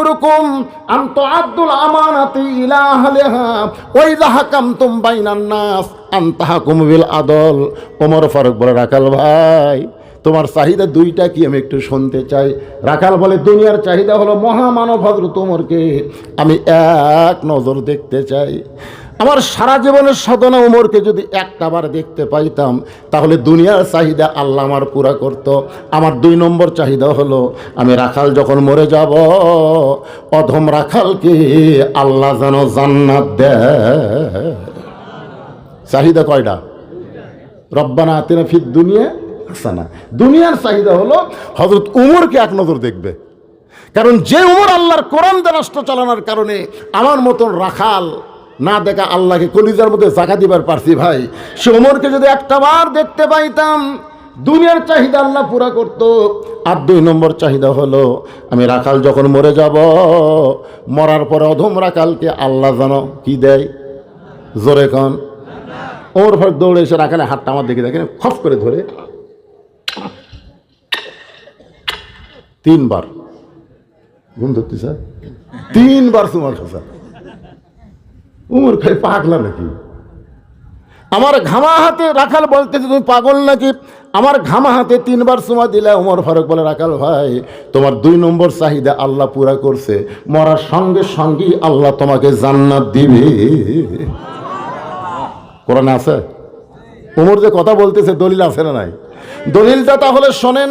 ইয়ামুরুকুম আন তুআদ্দুল আমানাতি ইলা আহলিহা ওয়া ইযা হাকামতুম বাইনান নাস আদল। ওমর ফারুক বলে, রাখাল ভাই, তোমার চাহিদা দুইটা কি আমি একটু শুনতে চাই। রাখাল বলে, দুনিয়ার চাহিদা হলো মহামানব হজরত উমরকে আমি এক নজর দেখতে চাই। আমার সারা জীবনের সাধনা উমরকে যদি একটাবার দেখতে পাইতাম, তাহলে দুনিয়ার চাহিদা আল্লাহ আমার পুরা করত। আমার দুই নম্বর চাহিদা হলো, আমি রাখাল যখন মরে যাব, অধম রাখালকে আল্লাহ যেন জান্নাত দেয়। চাহিদা কয়টা? রব্বানা আতিনা ফিদ দুনিয়া হাসানা। দুনিয়ার চাহিদা হলো হজরত উমরকে এক নজর দেখবে। কারণ যে উমর আল্লাহর কোরআন রাষ্ট্র চালানোর কারণে আমার মতন রাখাল না দেখা আল্লাহকে কলিজার মধ্যে জাকা দিবার পারছি ভাই। সে উমরকে যদি একটাবার দেখতে পাইতাম, দুনিয়ার চাহিদা আল্লাহ পুরা করতো। আর দুই নম্বর চাহিদা হলো, আমি রাখাল যখন মরে যাব, মরার পরে অধম রাখালকে আল্লাহ যেন কি দেয়? জোরে কন। ওর ফর দৌড়ে এসে রাখালে হাতটা আমার দেখে দেখেন খপ করে ধরে। তিনবার। ঘুম ধরতে স্যার তিনবার তোমার খাসা। উমর খাই পাগলা নাকি? আমার ঘামা হাতে রাখাল বলতেছে, তুমি পাগল নাকি? আমার ঘামা হাতে তিনবার সময় দিলে উমর ফারুক বলে, রাখাল ভাই, তোমার দুই নম্বর চাহিদা আল্লাহ পুরা করছে। মরার সঙ্গে সঙ্গেই আল্লাহ তোমাকে জান্নাত দিবে। কোরআনে আছে? উমর যে কথা বলতেছে, দলিল আছে না নাই? দলিলটা তাহলে শোনেন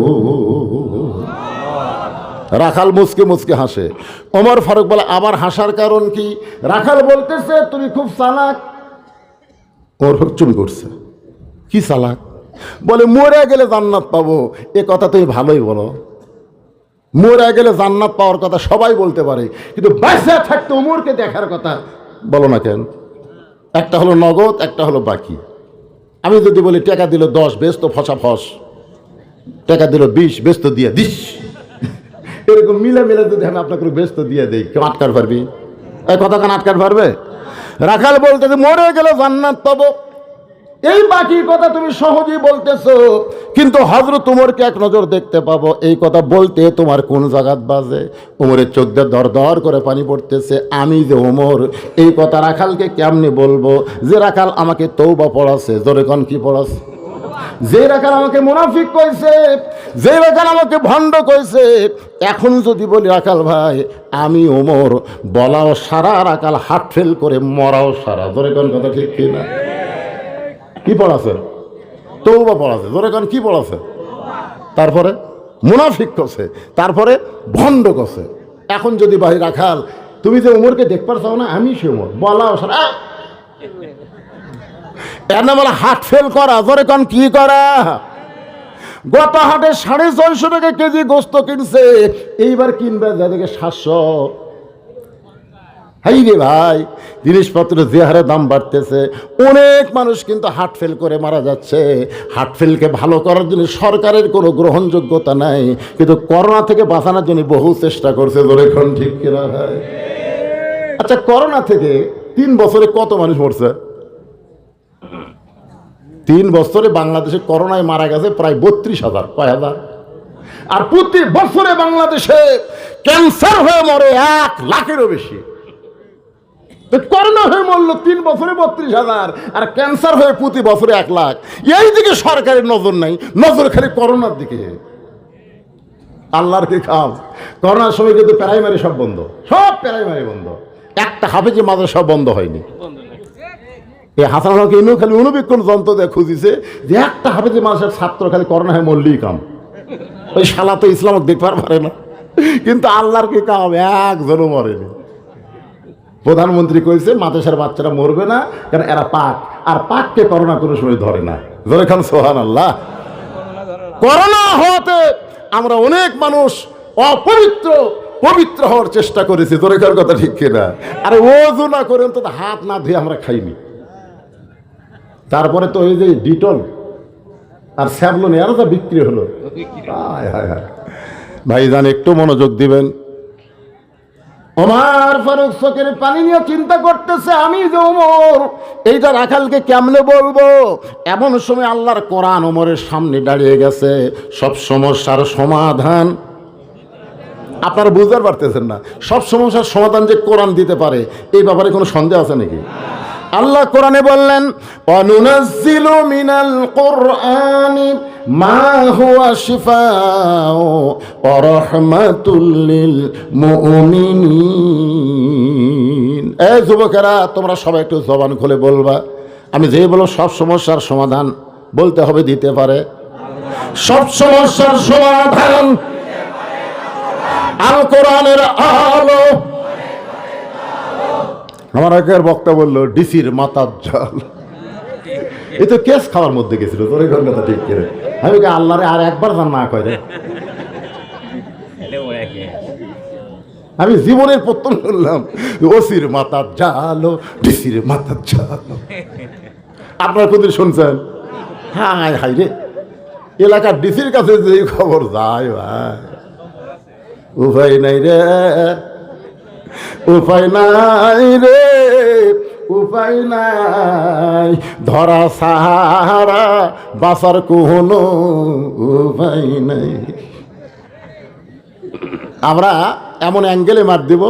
রাখাল মুসকে মুসকে হাসে। ওমর ফারুক বলে, আবার হাসার কারণ কি? রাখাল বলতেছে, তুমি খুব চালাক। ফারুক চুন করছে কি চালাক? বলে, মরে গেলে জান্নাত পাবো। এ কথা তুমি ভালোই বলো। মরে গেলে জান্নাত পাওয়ার কথা সবাই বলতে পারে। কিন্তু বাসা থাকতে উমরকে দেখার কথা বলো না কেন? একটা হলো নগদ, একটা হলো বাকি। আমি যদি বলি, টাকা দিল দশ, বেশ তো ফসা ফস। টাকা দিল বিশ, বেশ তো দিয়ে দিস। এরকম মিলে মিলে যদি আমি আপনাকে ব্যস্ত দিয়ে দেই, কেউ আটকার পারবি? এই কথা কেন আটকার পারবে? রাখাল বলতে যে মরে গেলে জান্নাত পাবো। এই বাকি কথা তুমি সহজেই বলতেছো, কিন্তু হজরত উমরকে এক নজর দেখতে পাবো। এই কথা বলতে তোমার কোন জায়গাত বাজে? উমরের চোখ দিয়ে দর দর করে পানি পড়তেছে। আমি যে ওমর এই কথা রাখালকে কেমনি বলব? যে রাখাল আমাকে তৌবা পড়াছে জোরে কন কি পড়াছে যে রাখাল আমাকে মুনাফিক কইছে, যে রাখাল আমাকে ভণ্ড কইছে, এখন যদি বলি রাখাল ভাই, আমি ওমর, বলাও সারা রাখাল হাট ফেল করে মরাও সারা। ধরে কোন কথা ঠিক কি না? কি পড়াছে? তৌবা পড়াছে। ধরে কোন কি পড়াছে? তারপরে মুনাফিক কছে তারপরে ভণ্ড কছে এখন যদি ভাই রাখাল, তুমি যে উমরকে দেখবার চাও না, আমি সে উমর বলাও সারা! এর হাট ফেল করা কন, কি করা? গত হাটে সাড়ে ছয়শো টাকা কেজি গোস্ত কিনছে। এইবার কিনবে যাদেরকে সাতশো। হাই রে ভাই যে হারে দাম বাড়তেছে, অনেক মানুষ কিন্তু হার্ট ফেল করে মারা যাচ্ছে। হার্ট ফেলকে ভালো করার জন্য সরকারের কোনো গ্রহণযোগ্যতা নাই। কিন্তু করোনা থেকে বাঁচানোর জন্য বহু চেষ্টা করছে এখন ঠিক কিনা ভাই? আচ্ছা করোনা থেকে তিন বছরে কত মানুষ মরছে? তিন বছরে বাংলাদেশে করোনায় মারা গেছে প্রায় বত্রিশ হাজার, কয় হাজার? আর প্রতি বছরে বাংলাদেশে ক্যান্সার হয়ে মরে এক লাখেরও বেশি। করোনা হয়ে মরলো তিন বছরে বত্রিশ হাজার, আর ক্যান্সার হয়ে প্রতি বছরে এক লাখ। এই দিকে সরকারের নজর নাই, নজর খালি করোনার দিকে। আল্লাহর কি খাম করোনার সময় কিন্তু প্রাইমারি সব বন্ধ, সব প্রাইমারি বন্ধ। একটা হাফেজি মাদ্রাসা বন্ধ হয়নি। এই হাসান হক ইনু খালি অনুবীক্ষণ যন্ত্র দিয়ে খুঁজিছে যে একটা হাফেজি মানুষের ছাত্র খালি করোনা হয়ে মরলেই কাম ওই শালা তো ইসলামক দেখবার পারে না। কিন্তু আল্লাহর কি কাম? একজনও মরেনি। প্রধানমন্ত্রী কইছে, মাদ্রাসার বাচ্চারা মরবে না, কারণ এরা পাক। আর পাককে করোনা কোনো সময় ধরে না। ধরে খান সোহান আল্লাহ করোনা হওয়াতে আমরা অনেক মানুষ অপবিত্র, পবিত্র হওয়ার চেষ্টা করেছি। ধরে কথা ঠিক কিনা? আরে ওজু না করে অন্তত হাত না ধুয়ে আমরা খাইনি। তারপরে তো ওই যে ডিটল আর স্যাবলন আরও তো বিক্রি হলো। হায় হায় একটু মনোযোগ দিবেন। ওমার ফারুক চোখের পানি নিয়ে চিন্তা করতেছে, আমি যে ওমর, এইটা রাখালকে কেমনে বলব? এমন সময় আল্লাহর কোরআন ওমরের সামনে দাঁড়িয়ে গেছে। সব সমস্যার সমাধান। আপনারা বুঝতে পারতেছেন না, সব সমস্যার সমাধান যে কোরআন দিতে পারে, এই ব্যাপারে কোনো সন্দেহ আছে নাকি? আল্লাহ কোরআনে বললেন, অনুনাজ্জিলু মিনাল কোরআনি মা হুয়া শিফাউ ওয়া রাহমাতুল লিল মুমিনিন। এই যুবকেরা, তোমরা সবাই একটু জবান খুলে বলবা। আমি যে বলো, সব সমস্যার সমাধান বলতে হবে, দিতে পারে। সব সমস্যার সমাধান আল কোরআনের আলো আমার আগের বক্তা বলল, ডিসির মাতার জল এই তো কেস খাওয়ার মধ্যে গেছিল, তোর এই কথা ঠিক করে। আমি আল্লাহরে আর একবার জান না কয় রে। আমি জীবনের প্রথম শুনলাম, ওসির মাথার জালো ডিসির মাথার জালো আপনার কোনদিন শুনছেন? হাই হাই রে। এলাকার ডিসির কাছে যে খবর যায়, ভাই। উভয় নাই রে। উপায় নাই রে, উপায় নাই। ধরা সাহারা বাসার কোনো উপায় নাই। আমরা এমন অ্যাঙ্গেলে মার দিব।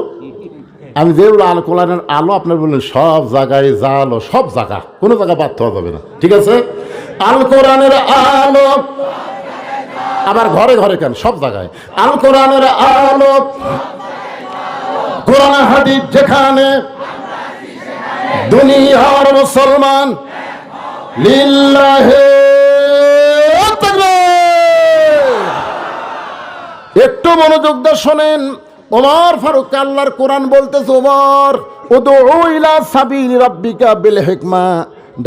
আমি যেগুলো আলো কোরআনের আলো আপনার বললেন, সব জায়গায় জালো, সব জায়গা, কোনো জায়গা বাদ হওয়া যাবে না। ঠিক আছে? আল কোরআনের আলো, আবার ঘরে ঘরে কেন? সব জায়গায়। আল কোরআনের আলো কোরআন হাদিস যেখানে দুনিয়ার মুসলমান। একটু মনোযোগ দিয়ে শোনেন, ওমর ফারুক আল্লাহর কোরআন বলতেছে, ওমর তো ওইলা সাবিল রাব্বিকা বিল হিকমা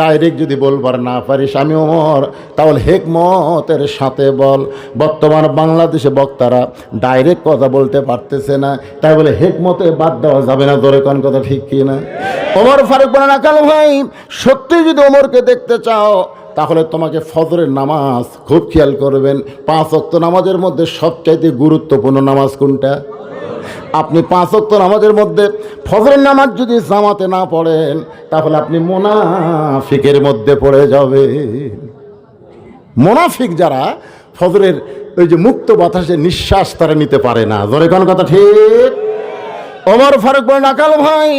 ডাইরেক্ট যদি বলবার না পারিস, আমি ওমর, তাহলে হেকমতের সাথে বল। বর্তমান বাংলাদেশে বক্তারা ডাইরেক্ট কথা বলতে পারতেছে না, তাই বলে হেকমতে বাদ দেওয়া যাবে না ধরে কোন কথা ঠিক কি না ওমর ফারুক বলেন, আকাল ভাই, সত্যি যদি ওমরকে দেখতে চাও তাহলে তোমাকে ফজরের নামাজ খুব খেয়াল করবেন। পাঁচ অক্ত নামাজের মধ্যে সবচাইতে গুরুত্বপূর্ণ নামাজ কোনটা? আপনি পাঁচ অক্ত নামাজের মধ্যে ফজরের নামাজ যদি জামাতে না পড়েন, তাহলে আপনি মোনাফিকের মধ্যে পড়ে যাবে মোনাফিক যারা ফজরের ওই যে মুক্ত বাতাসে নিঃশ্বাস তারা নিতে পারে না। ধরে কোন কথা ঠিক? ওমর ফারুক বলেন, আকাল ভাই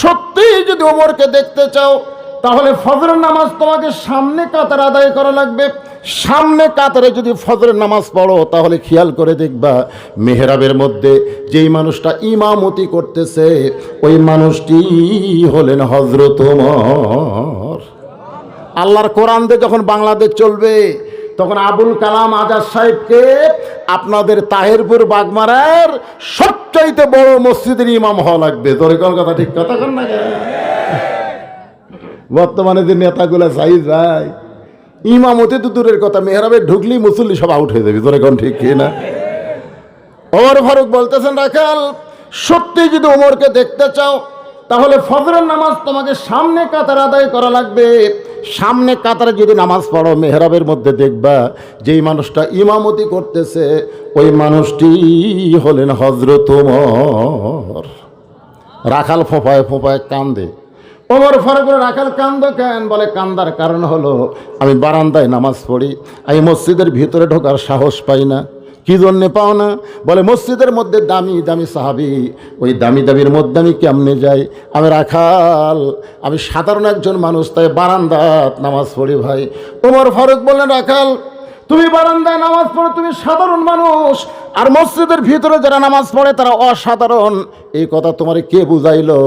সত্যি যদি ওমরকে দেখতে চাও তাহলে ফজরের নামাজ তোমাকে সামনে কাতার আদায় করা লাগবে। সামনে কাতারে যদি ফজরের নামাজ পড়ো, তাহলে খেয়াল করে দেখবা, মেহরাবের মধ্যে যেই মানুষটা ইমামতি করতেছে, ওই মানুষটি হলেন হজরত আল্লাহর কোরআন দিয়ে যখন বাংলাদেশ চলবে, তখন আবুল কালাম আজাদ সাহেবকে আপনাদের তাহেরপুর বাগমারার সবচাইতে বড় মসজিদের ইমাম হওয়া লাগবে। তোর কথা ঠিক, কথা কর না? বর্তমানে যে নেতাগুলা চাই যায় ইমামতি তো দূরের কথা মেহরাবে ঢুকলি মুসল্লি সব আউট হয়ে যাবে তোর এখন ঠিক কি না? ওমর ফারুক বলতেছেন, রাখাল, সত্যি যদি ওমরকে দেখতে চাও, তাহলে ফজরের নামাজ তোমাকে সামনে কাতার আদায় করা লাগবে। সামনে কাতারে যদি নামাজ পড়ো, মেহরাবের মধ্যে দেখবা, যেই মানুষটা ইমামতি করতেছে, ওই মানুষটি হলেন হজরত রাখাল ফোঁপায় ফোঁপায় কান্দে। ওমর ফারুক রাখাল কান্দ কেন? বলে, কান্দার কারণ হলো আমি বারান্দায় নামাজ পড়ি। আমি মসজিদের ভিতরে ঢোকার সাহস পাই না। কি জন্যে পাও না? বলে, মসজিদের মধ্যে দামি দামি সাহাবি। ওই দামি, দামির মধ্যে আমি কেমনে যাই? আমি রাখাল আমি সাধারণ একজন মানুষ, তাই বারান্দাত নামাজ পড়ি ভাই। ওমর ফারুক বললেন রাখাল তুমি বারান্দায় নামাজ পড়ো, তুমি সাধারণ মানুষ। আর মসজিদের ভিতরে যারা নামাজ পড়ে, তারা অসাধারণ। এই কথা তোমার কে বুঝাইলো?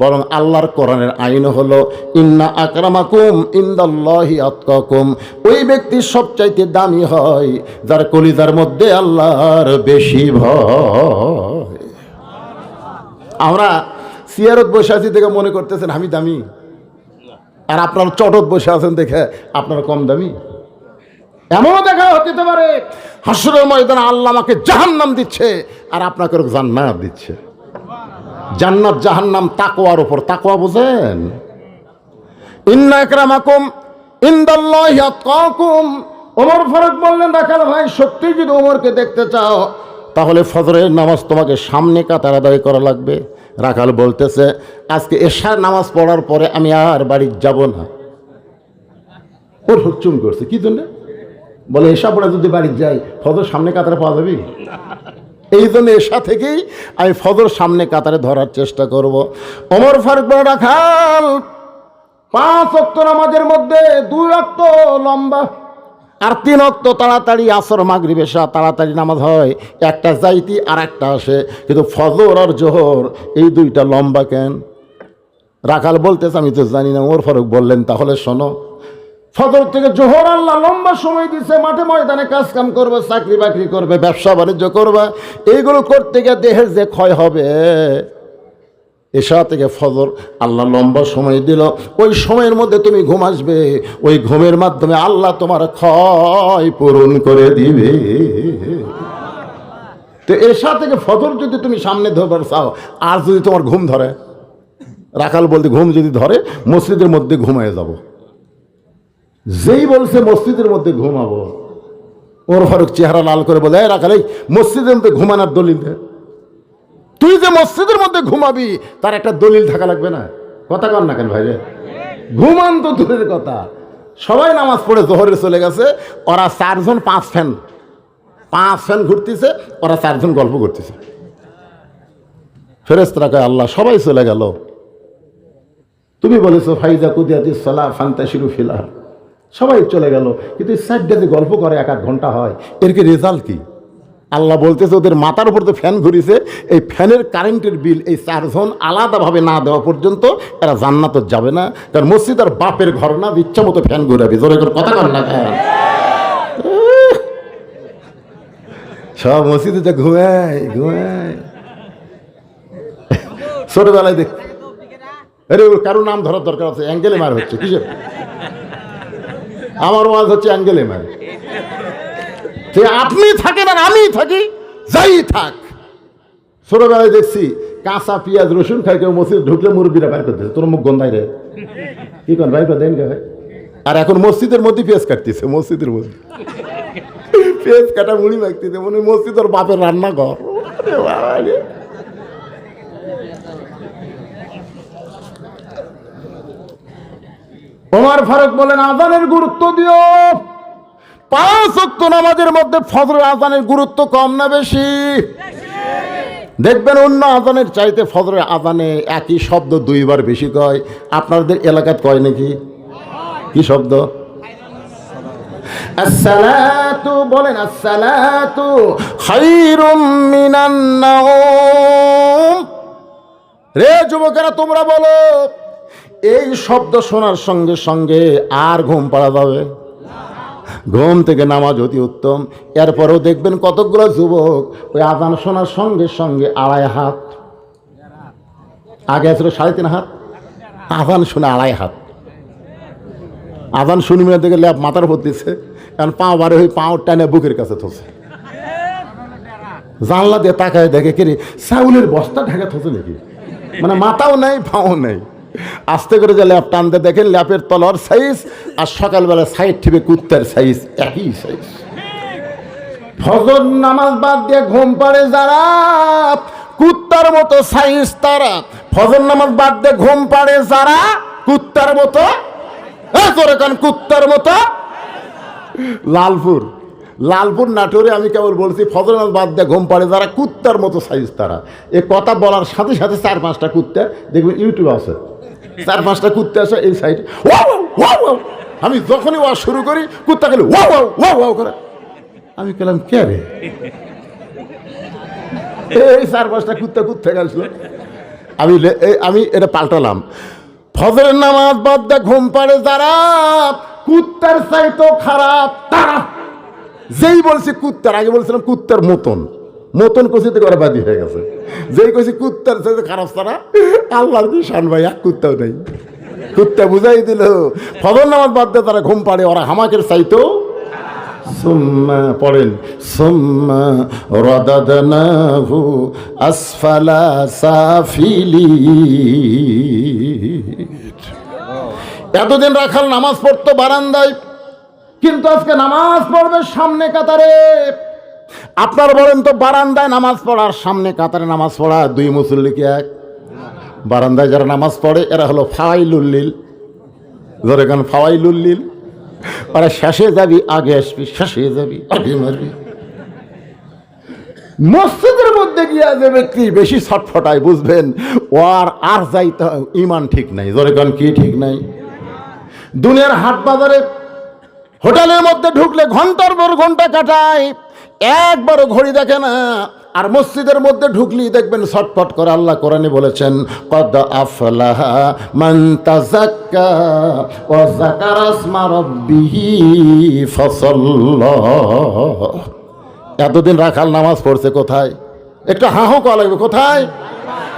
বরং আল্লাহর কোরআনের আইন হলো, ইন্না আকরামাকুম ইন্দাল্লাহি আতকাকুম। ওই ব্যক্তি সবচাইতে দামি হয়, যার কলিজার মধ্যে আল্লাহর বেশি ভয়। আমরা সিয়ারত বসে আছি দেখে মনে করতেছেন, আমি দামি। আর আপনার চটত বসে আছেন দেখে আপনার কম দামি? এমনও দেখা হতে পারে, হাসরের ময়দানে আল্লাহ আমাকে জাহান্নাম দিচ্ছে আর আপনাকে জান্নাত দিচ্ছে। জান্নাত, জাহান্নাম তাকোয়ার উপর। তাকোয়া বোঝেন? ইন্না একরামাকুম ইন্দাল্লাহি আতকাকুম। ওমর ফারুক বললেন, রাখাল ভাই, সত্যি যদি ওমরকে দেখতে চাও, তাহলে ফজরের নামাজ তোমাকে সামনে কাতার আদায় করা লাগবে। রাখাল বলতেছে, আজকে এশার নামাজ পড়ার পরে আমি আর বাড়ি যাব না। ওর হুচুম করছে, কি জন্য? বলে এসা পড়ে যদি বাড়ি যাই ফজর সামনে কাতারে পাওয়া যাবে? এই জন্য এসা থেকেই আমি ফজর সামনে কাতারে ধরার চেষ্টা করব। অমর ফারুক রাখাল, পাঁচ অক্ত নামাজের মধ্যে দুই অক্ত লম্বা আর তিন অক্ত তাড়াতাড়ি আসর, মাগরিব এসা তাড়াতাড়ি নামাজ হয়। একটা যাইতি আর একটা আসে। কিন্তু ফজর আর জোহর, এই দুইটা লম্বা কেন? রাখাল বলতেছে, আমি তো জানি না। ওর ফারুক বললেন, তাহলে শোনো ফজর থেকে জোহর আল্লাহ লম্বা সময় দিছে, মাঠে ময়দানে কাজ কাম করবে, চাকরি বাকরি করবে, ব্যবসা বাণিজ্য করবে, এইগুলো করতে গিয়ে দেহের যে ক্ষয় হবে, এশা থেকে ফজর আল্লাহ লম্বা সময় দিল। ওই সময়ের মধ্যে তুমি ঘুম আসবে, ওই ঘুমের মাধ্যমে আল্লাহ তোমার ক্ষয় পূরণ করে দিবে। তো এশা থেকে ফজর যদি তুমি সামনে ধরবার চাও, আর যদি তোমার ঘুম ধরে, রাখাল বলতে ঘুম যদি ধরে, মসজিদের মধ্যে ঘুমায় যাব। যেই বলছে মসজিদের মধ্যে ঘুমাবো, ওর ফারুক চেহারা লাল করে বলে, "এই রাখাল মসজিদের মধ্যে ঘুমানোর দলিল দে। তুই যে মসজিদের মধ্যে ঘুমাবি, তার একটা দলিল থাকা লাগবে না। কথা কর না কেন ভাই রে ঘুমান তো দূরের কথা। সবাই নামাজ পড়ে জোহরে চলে গেছে, ওরা চারজন পাঁচ ফ্যান। পাঁচ ফ্যান ঘুরতেছে, ওরা চারজন গল্প করতেছে। ফেরেস্তরা কয়, আল্লাহ, সবাই চলে গেল। তুমি বলেছ, ফাইজা কুদিয়াতি সলা ফান্তা শিরু ফিলা সবাই চলে গেল। কিন্তু সাইডটা যে গল্প করে এক আধ ঘণ্টা হয়, এর কি রেজাল্ট কি? আল্লাহ বলতেছে, ওদের মাথার উপর তো ফ্যান ঘুরিছে, এই ফ্যানের কারেন্টের বিল এই চারজন আলাদাভাবে না দেওয়া পর্যন্ত এরা জান্নাত যাবে না। কারণ মসজিদ আর বাপের ঘর না, ইচ্ছা মতো ফ্যান ঘুরাবে। জোরে করে কথা কর না সব মসজিদে যা ঘুমায় ঘুমায়। ছোটবেলায় দেখ আরে, কারও নাম ধরার দরকার আছে, অ্যাঙ্গেলে মার হচ্ছে, কিসের? আমার ওয়াজ হচ্ছে অ্যাঙ্গেলে মার যে আপনি থাকেন আর আমি থাকি, যাই থাক। ছোটবেলায় দেখছি কাঁচা পেঁয়াজ, রসুন খাই কেউ মসজিদ ঢুকলে মুরব্বীরা বাইর করতেছে তোর মুখ গন্ধাই রে। কি করেন বাইর করে দেন কে ভাই? আর এখন মসজিদের মধ্যে পেঁয়াজ কাটতেছে, মসজিদের মধ্যে। পেঁয়াজ কাটা মুড়ি মাখতেছে, মনে মসজিদ ওর বাপের রান্নাঘর ওরে বাবা রে। ওমর ফারুক বলেন, আজানের গুরুত্ব দিও। পাঁচ নামাজের মধ্যে ফজর আজানের গুরুত্ব কম না বেশি? দেখবেন অন্য আজানের চাইতে ফজরের আজানে একই শব্দ দুইবার বেশি কয়। আপনাদের এলাকাত কয় নাকি? কি শব্দ? বলেন, আসসালাতু রে যুবকেরা, তোমরা বলো এই শব্দ শোনার সঙ্গে সঙ্গে আর ঘুম পাড়া যাবে। ঘুম থেকে নামাজ অতি উত্তম। এরপরেও দেখবেন কতগুলো যুবক ওই আজান শোনার সঙ্গে সঙ্গে আড়াই হাত। আগে ছিল সাড়ে তিন হাত, আজান শুনে আড়াই হাত। আজান শুনি মিলে দেখে ল্যাব মাথার উপর দিচ্ছে কারণ পা বারে হয়ে পাও টানে বুকের কাছে থসে জানলা দিয়ে তাকায় দেখে কিরে চাউলের বস্তা ঢাকা থসে নাকি? মানে মাথাও নেই, পাও নেই। আস্তে করে যে ল্যাপ টানতে দেখেন, ল্যাপের তলার সাইজ, আর সকালবেলা সাইড ঠিবে কুত্তার সাইজ, একই সাইজ। ফজর নামাজ বাদ দিয়ে ঘুম পাড়ে যারা, কুত্তার মতো সাইজ তারা। ফজর নামাজ বাদ দিয়ে ঘুম পাড়ে যারা, কুত্তার মতো তোর কান, কুত্তার মতো। লালপুর। লালপুর নাটোরে আমি কেবল বলছি ফজর নামাজ বাদ দিয়ে ঘুম পাড়ে, যারা কুত্তার মতো সাইজ তারা। এ কথা বলার সাথে সাথে চার পাঁচটা কুত্তা, দেখবেন ইউটিউব আছে। চার পাঁচটা কুত্তা আছে এই সাইড আমি যখনই ওয়া শুরু করি, কুত্তা গেলে ওয়া ওয়া ওয়া ওয়া করে। আমি কেলাম, কে রে? এই চার পাঁচটা কুত্তা কুত্তা গেছিল আমি আমি এটা পাল্টালাম। ফজরের নামাজ বাদ দিয়ে ঘুম পাড়ে, যারা কুত্তার চাইতো খারাপ, তারা যেই বলছি কুত্তার, আগে বলছিলাম কুত্তার মতন। মতন কষিতে করে বাদি হয়ে গেছে। যেই কষি কুত্তার চাইতে খারাপ তারা আল্লাহর শান ভাই এক কুত্তাও নেই। কুত্তা বুঝাই দিল, ফজর নামাজ বাদ দিয়ে তারা ঘুম পাড়ে, ওরা হামাকের চাইতো, সুম্মা পড়েন, সুম্মা আসফালা সাফিলি। এতদিন রাখাল নামাজ পড়তো বারান্দায় কিন্তু আজকে নামাজ পড়বে সামনে কাতারে। আপনার বলেন তো, বারান্দায় নামাজ পড়ার সামনে কাতারে নামাজ পড়া, দুই মুসল্লি কি এক? বারান্দায় যারা নামাজ পড়ে, এরা হলো ফাওয়াইলুল্লিল ধরে কেন ফাওয়াইলুল্লিল ওরা শেষে যাবি, আগে আসবি, শেষে যাবি, আগে মারবি। মসজিদের মধ্যে গিয়া যে ব্যক্তি বেশি ছটফটায়, বুঝবেন ও আর আর যাইতে ইমান ঠিক নাই। ধরে কেন কি ঠিক নাই? দুনিয়ার হাট বাজারে হোটেলের মধ্যে ঢুকলে ঘণ্টার পর ঘণ্টা কাটায়। একবারও ঘড়ি দেখে না। আর মসজিদের মধ্যে ঢুকলি দেখবেন ছটফট করে আল্লাহ কোরআনে বলেছেন, কদ আফলাহা মান তাযাক্কা ওয়া যাকারা ইসমা রাব্বিহি এতদিন রাখাল নামাজ পড়ছে কোথায়? একটু হাহো করা লাগবে, কোথায়?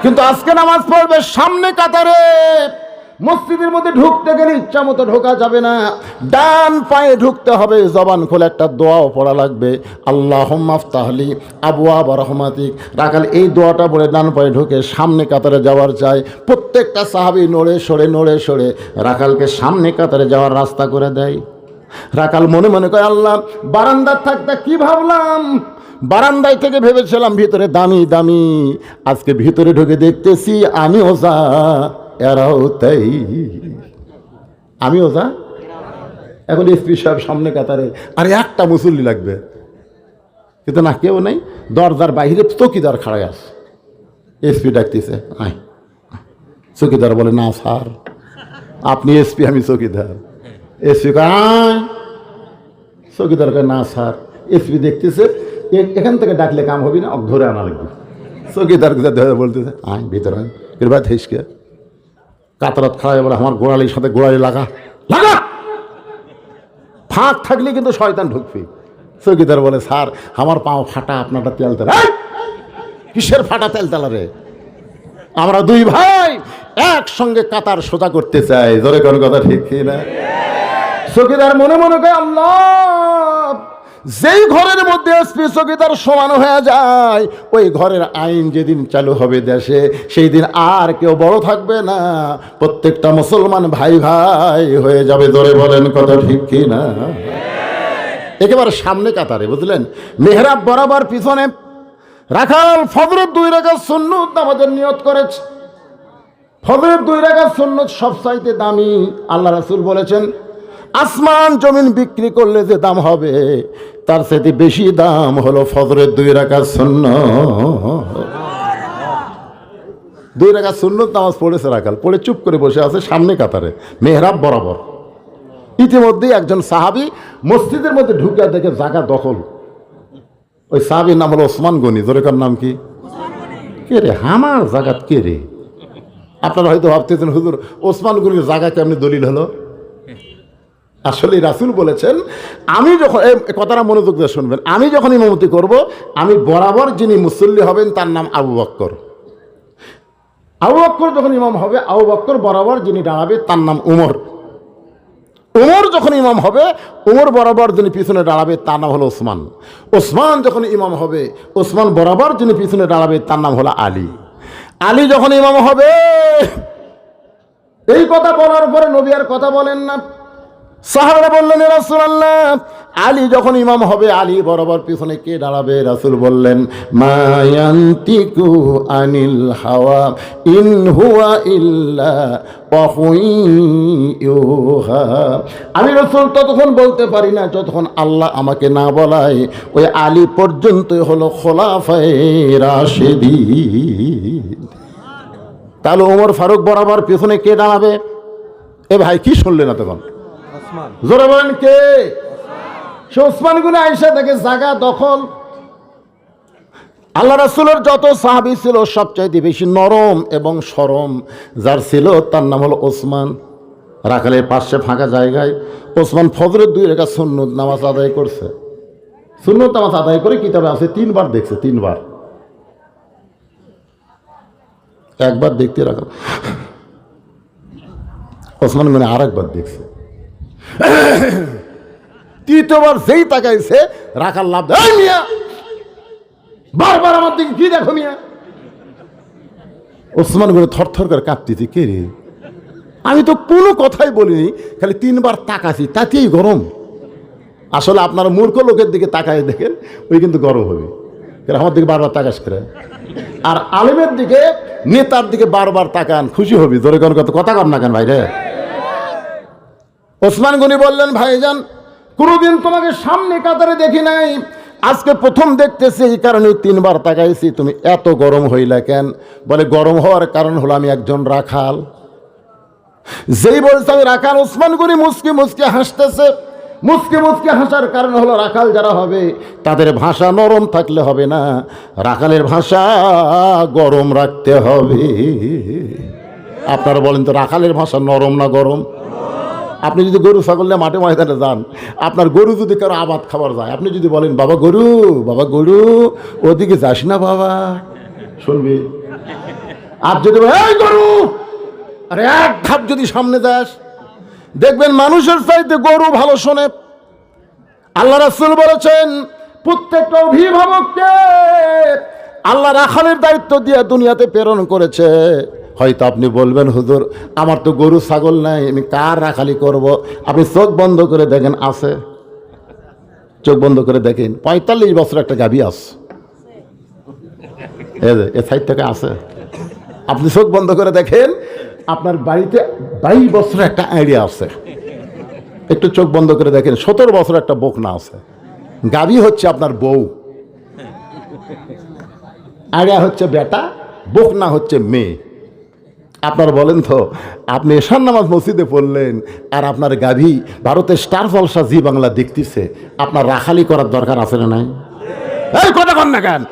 কিন্তু আজকে নামাজ পড়বে সামনে কাতারে। মসজিদের মধ্যে ঢুকতে গেলে ইচ্ছা মতো ঢোকা যাবে না। ডান পায়ে ঢুকতে হবে, জবান খুলে একটা দোয়াও পড়া লাগবে। আল্লাহ মাফতাহলি আবু আবা রহমাতিক। রাখাল, এই দোয়াটা পড়ে ডান পায়ে ঢুকে সামনে কাতারে যাওয়ার চাই। প্রত্যেকটা সাহাবি নড়ে সরে নড়ে সরে রাখালকে সামনে কাতারে যাওয়ার রাস্তা করে দেয়। রাখাল মনে মনে করে আল্লাহ বারান্দার থাকতে কি ভাবলাম? বারান্দায় থেকে ভেবেছিলাম ভিতরে দামি দামি। আজকে ভিতরে ঢুকে দেখতেছি আমিও যা। এরাও তাই আমিও যা। এখন এসপি সাহেব সামনে কাতারে, আরে একটা মুসল্লি লাগবে। কিন্তু না, কেউ নেই। দরজার বাইরে চকিদার খাড়ায় আস এসপি ডাকতেছে, আয়। চকিদার বলে, না, স্যার। আপনি এসপি, আমি চকিদার। এসপি কয় চকিদার কয়, না, স্যার। এসপি দেখতেছে এখান থেকে ডাকলে কাম হবে না, ধরে আনা লাগবে। চকিদার বলতেছে, আয়, ভিতরে আয়। এর বাদ হেসকে। কাতারাত খাড়ায় বলে আমার গোড়ালির সাথে গোড়ালি লাগা। লাগা! ফাঁক থাকলে কিন্তু শয়তান ঢুকবে। চকিদার বলে, স্যার, আমার পাও ফাটা, আপনারটা তেল তেল। কিসের ফাটা তেল তেলা রে? আমরা দুই ভাই একসঙ্গে কাতার সোজা করতে চাই। জোরে কোন কথা ঠিক না চকিদার মনে মনে করে আল্লাহ! যেই ঘরের মধ্যে চকিদার সমান হয়ে যায়, ওই ঘরের আইন যেদিন চালু হবে দেশে, সেই দিন আর কেউ বড় থাকবে না। প্রত্যেকটা মুসলমান ভাই ভাই হয়ে যাবে ধরে বলেন কথা ঠিক কি না একেবারে সামনে কাতারে, বুঝলেন? মেহরাব বরাবর পিছনে রাখাল ফজরের দুই রেখা সুন্নত আমাদের নিয়ত করেছে। ফজরের দুই রেখা সব চাইতে দামি, আল্লাহ রাসুল বলেছেন আসমান জমিন বিক্রি করলে যে দাম হবে, তার সাথে বেশি দাম হলো ফজরের দুই রাখা শূন্য দুই রাখা সুন্নত নামাজ পড়েছে রাখাল পড়ে চুপ করে বসে আছে সামনে কাতারে, মেহরাব বরাবর। ইতিমধ্যেই একজন সাহাবি মসজিদের মধ্যে ঢুকে দেখে জাগা দখল। ওই সাহাবির নাম হলো ওসমান গনি জোরেকার নাম কি? কে রে হামার জাগাত কে রে? আপনারা হয়তো ভাবতেছেন, হুজুর, ওসমান গনির জায়গা কেমনি দলিল হলো? আসলে রাসুল বলেছেন, আমি যখন কথাটা মনোযোগ দিয়ে শুনবেন, আমি যখন ইমামতি করব, আমি বরাবর যিনি মুসল্লি হবেন তার নাম আবু বক্কর। আবু বক্কর যখন ইমাম হবে, আবু বক্কর বরাবর যিনি দাঁড়াবে তার নাম উমর। উমর যখন ইমাম হবে, উমর বরাবর যিনি পিছনে দাঁড়াবে তার নাম হলো ওসমান। ওসমান যখন ইমাম হবে, ওসমান বরাবর যিনি পিছনে দাঁড়াবে তার নাম হলো আলী। আলী যখন ইমাম হবে, এই কথা বলার পরে নবী আর কথা বলেন না। সাহারা বললেন রাসুলাল্লাহ, আলী যখন ইমাম হবে, আলী বরাবর পিছনে কে দাঁড়াবে? রাসুল বললেন মায়ান্তিকু আনিল হাওয়া, ইন হুয়া ইল্লা। আমি রসুল ততক্ষণ বলতে পারি না, যতক্ষণ আল্লাহ আমাকে না বলায়, ওই আলী পর্যন্ত হলো খোলাফায়ে রাশেদিন তাহলে ওমর ফারুক বরাবর পেছনে কে দাঁড়াবে? এ ভাই কি শুনলে না তখন জোরে বলেন কে? সে ওসমানগুলো আইসা থেকে জায়গা দখল। আল্লাহ রাসুলের যত সাহাবি ছিল সবচাইতে বেশি নরম এবং সরম। যার ছিল, তার নাম হলো ওসমান। রাখালের পাশে ফাঁকা জায়গায় ওসমান ফজরের দুই রেখা সুন্নত নামাজ আদায় করছে। সুন্নত নামাজ আদায় করে কিতাবে আছে, তিনবার দেখছে, তিনবার। একবার দেখতে রাখা। ওসমান মানে আর একবার দেখছে। তৃতীয়বার যেই তাকাইছে রাখার লাভ এই মিয়া, বারবার আমার দিকে কি দেখো মিয়া? ওসমান করে থরথর করে কাঁপতেছে, কে রে? আমি তো কোনো কথাই বলিনি, খালি তিনবার তাকাছি তাতেই গরম। আসলে আপনার মূর্খ লোকের দিকে তাকায় দেখেন, ওই কিন্তু গরম হবে। আমার দিকে বারবার তাকাস করে আর আলেমের দিকে, নেতার দিকে বারবার তাকান, খুশি হবি। ধরে কোন কথা কথা কর না কেন ভাইরে ওসমান গনি বললেন, ভাইজান, কোনোদিন তোমাকে সামনে কাতারে দেখি নাই। আজকে প্রথম দেখতেছি, এই কারণে তিনবার তাকাইছি। তুমি এত গরম হইলা কেন? বলে, গরম হওয়ার কারণ হলো আমি একজন রাখাল। যেই বলছে আমি রাখাল, ওসমান গনি মুসকি মুসকি হাসতেছে। মুসকি মুসকি হাসার কারণ হলো রাখাল যারা হবে, তাদের ভাষা নরম থাকলে হবে না। রাখালের ভাষা গরম রাখতে হবে। আপনারা বলেন তো, রাখালের ভাষা নরম না গরম? আপনি যদি গরু ছাগল নিয়ে মাঠে ময়দানে যান, আপনার গরু যদি কারও আবাদ খাবার যায়, আপনি যদি বলেন, বাবা গরু বাবা গরু, ওদিকে যাস না বাবা। শুনবি? আর যদি গরু, আরে এক ধাপ যদি সামনে যাস, দেখবেন মানুষের চাইতে গরু ভালো শোনে। আল্লাহ রাসূল বলেছেন, প্রত্যেকটা অভিভাবককে আল্লাহ রাখালের দায়িত্ব দিয়ে দুনিয়াতে প্রেরণ করেছে। হয়তো আপনি বলবেন, হুজুর, আমার তো গরু, ছাগল নাই, আমি কার রাখালি করব? আপনি চোখ বন্ধ করে দেখেন, আছে। চোখ বন্ধ করে দেখেন, পঁয়তাল্লিশ বছর একটা গাভী এ এ সাইড থেকে আছে। আপনি চোখ বন্ধ করে দেখেন, আপনার বাড়িতে বাইশ বছর একটা আইডিয়া আছে। একটু চোখ বন্ধ করে দেখেন, সতেরো বছর একটা বকনা আছে। গাবি হচ্ছে আপনার বউ। আড়িয়া হচ্ছে বেটা, বকনা হচ্ছে মেয়ে। আপনার বলেন তো, আপনি এশান নামাজ মসজিদে পড়লেন আর আপনার গাভী ভারতের স্টার ফলসা জি বাংলা দেখতেছে, আপনার রাখালি করার দরকার আছে না নাই? এই কথা কন না কেন?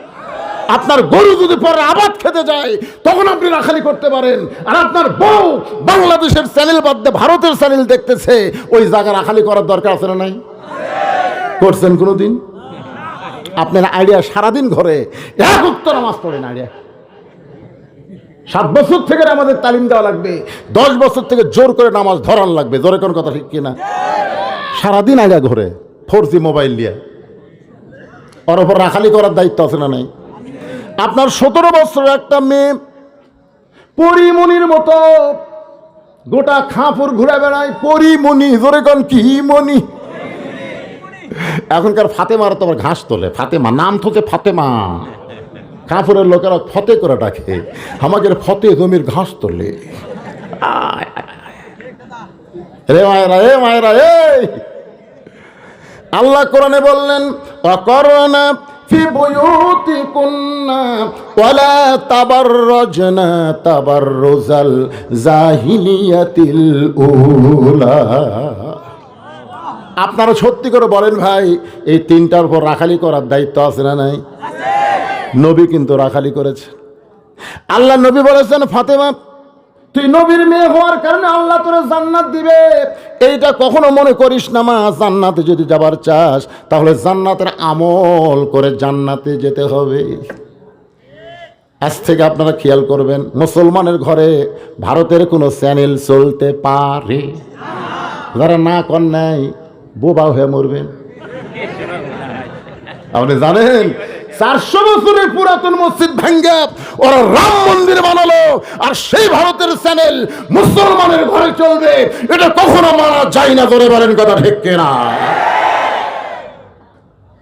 আপনার গরু যদি পরে আবাদ খেতে যায়, তখন আপনি রাখালি করতে পারেন। আর আপনার বউ বাংলাদেশের চ্যানেল বাদ দিয়ে ভারতের চ্যানেল দেখতেছে, ওই জায়গা রাখালি করার দরকার আছে না নাই? করছেন কোনোদিন? আপনার আইডিয়া সারাদিন ঘরে, এক উত্তর নামাজ পড়েন আইডিয়া। সাত বছর থেকে আমাদের তালিম দেওয়া লাগবে। দশ বছর থেকে জোর করে নামাজ ধরান লাগবে। জোরে কোন কথা ঠিক কিনা? সারাদিন আগে ঘরে ফোর জি মোবাইল দিয়ে ওর ওপর রাখালি করার দায়িত্ব আছে না নাই? আপনার সতেরো বছর একটা মেয়ে পরিমণির মতো গোটা খাঁপুর ঘুরে বেড়ায় পরিমণি জোরে কন কি মণি এখনকার ফাতেমার তোমার ঘাস তোলে। ফাতেমা, নাম থতে ফাতেমা। কাপুরের লোকেরা ফতে করে ডাকে আমাদের ফতে জমির ঘাস তোলে। রে মায়েরা এ মায়েরা এই! আল্লাহ কোরআনে বললেন অকরনা ফি বুয়ুতিকুন্না ওয়ালা তাবাররাজনা তাবাররুজাল জাহিলিয়াতিল উলা। আপনারা সত্যি করে বলেন ভাই এই তিনটার উপর রাখালি করার দায়িত্ব আছে না নাই? নবী কিন্তু রাখালি করেছে। আল্লাহ নবী বলেছেন, ফাতেমা, তুই নবীর মেয়ে হওয়ার কারণে আল্লাহ তোরে জান্নাত দিবে। এইটা কখনো মনে করিস না মা, জান্নাতে যদি যাবার চাস, তাহলে জান্নাতের আমল করে জান্নাতে যেতে হবে। আজ থেকে আপনারা খেয়াল করবেন, মুসলমানের ঘরে ভারতের কোনো চ্যানেল চলতে পারে। যারা না কর নাই বোবা হয়ে মরবেন। আপনি জানেন চারশো বছরের পুরাতন মসজিদ ভাঙ্গা ওরা রাম মন্দির বানালো, আর সেই ভারতের চ্যানেল মুসলমানের ঘরে চলবে। এটা কখনো মানা যায় না করে বলেন কথা ঠিক না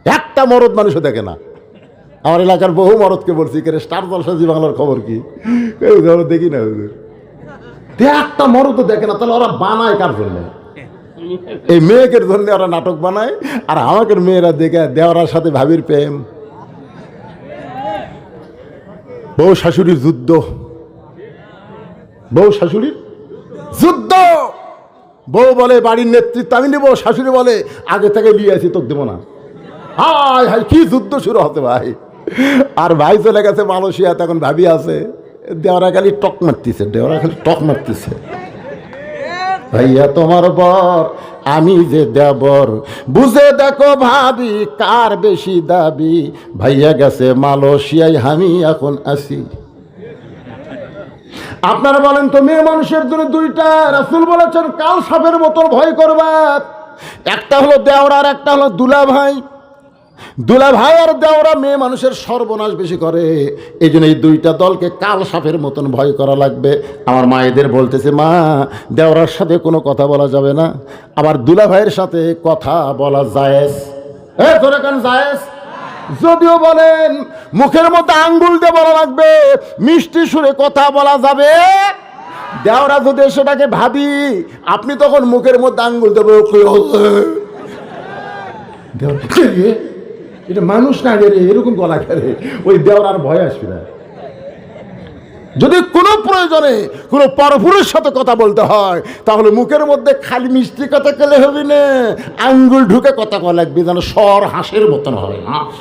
একটা মরদ মানুষও দেখে না। আমার এলাকার বহু মরদকে বলছি, কে স্টার জলসাজি বাংলার খবর কি? ধরো, দেখি না একটা মরদ দেখে না, তাহলে ওরা বানায় কার জন্য? এই মেয়েকের জন্য ওরা নাটক বানায়, আর আমাকে মেয়েরা দেখে দেওয়ার সাথে ভাবির প্রেম। বউ শাশুড়ির যুদ্ধ। বউ শাশুড়ির যুদ্ধ! বউ বলে, বাড়ির নেতৃত্ব, আমি নেব, শাশুড়ি বলে, আগে থেকে নিয়ে আসি তোর দেবো না। হাই হায়, কি যুদ্ধ শুরু হতে ভাই। আর ভাই চলে গেছে মালয়েশিয়া তখন ভাবি আছে দেওয়ারা খালি টক মারতেছে দেওয়ারা খালি টক মারতেছে। ভাইয়া তোমার বর, আমি যে দেবর। বুঝে দেখো ভাবি, কার বেশি দাবি? ভাইয়া গেছে মালয়েশিয়ায়, আমি এখন আসি আপনারা বলেন তো, মেয়ে মানুষের জন্য দুইটা রাসুল বলেছেন, কাল সাপের মতো ভয় করবা। একটা হলো দেওয়ার আর একটা হলো দুলা ভাই দুলা ভাই আর দেওরা মেয়ে মানুষের সর্বনাশ বেশি করে। এই জন্য এই দুইটা দলকে কাল সাপের মতন ভয় করা লাগবে। আমার মায়েদের বলতেছে, মা, দেওরার সাথে কোনো কথা বলা যাবে না। আবার দুলা ভাইয়ের সাথে কথা বলা জায়েজ। জায়েজ? যদিও বলেন, মুখের মতো আঙ্গুল দিয়ে বলা লাগবে, মিষ্টি সুরে কথা বলা যাবে। দেওরা যদি সেটাকে ভাবি, আপনি তখন মুখের মধ্যে আঙ্গুল দেবে? এটা মানুষ না রে এরকম গলা খেলে ওই দেওয়ার আর ভয় আসবে না। যদি কোনো প্রয়োজনে কোনো পরপুরের সাথে কথা বলতে হয়, তাহলে মুখের মধ্যে খালি মিষ্টি কথা কেলে হবে না। আঙ্গুল ঢুকে কথা কয়া লাগবে যেন স্বর হাঁসের মতন হয় হাঁস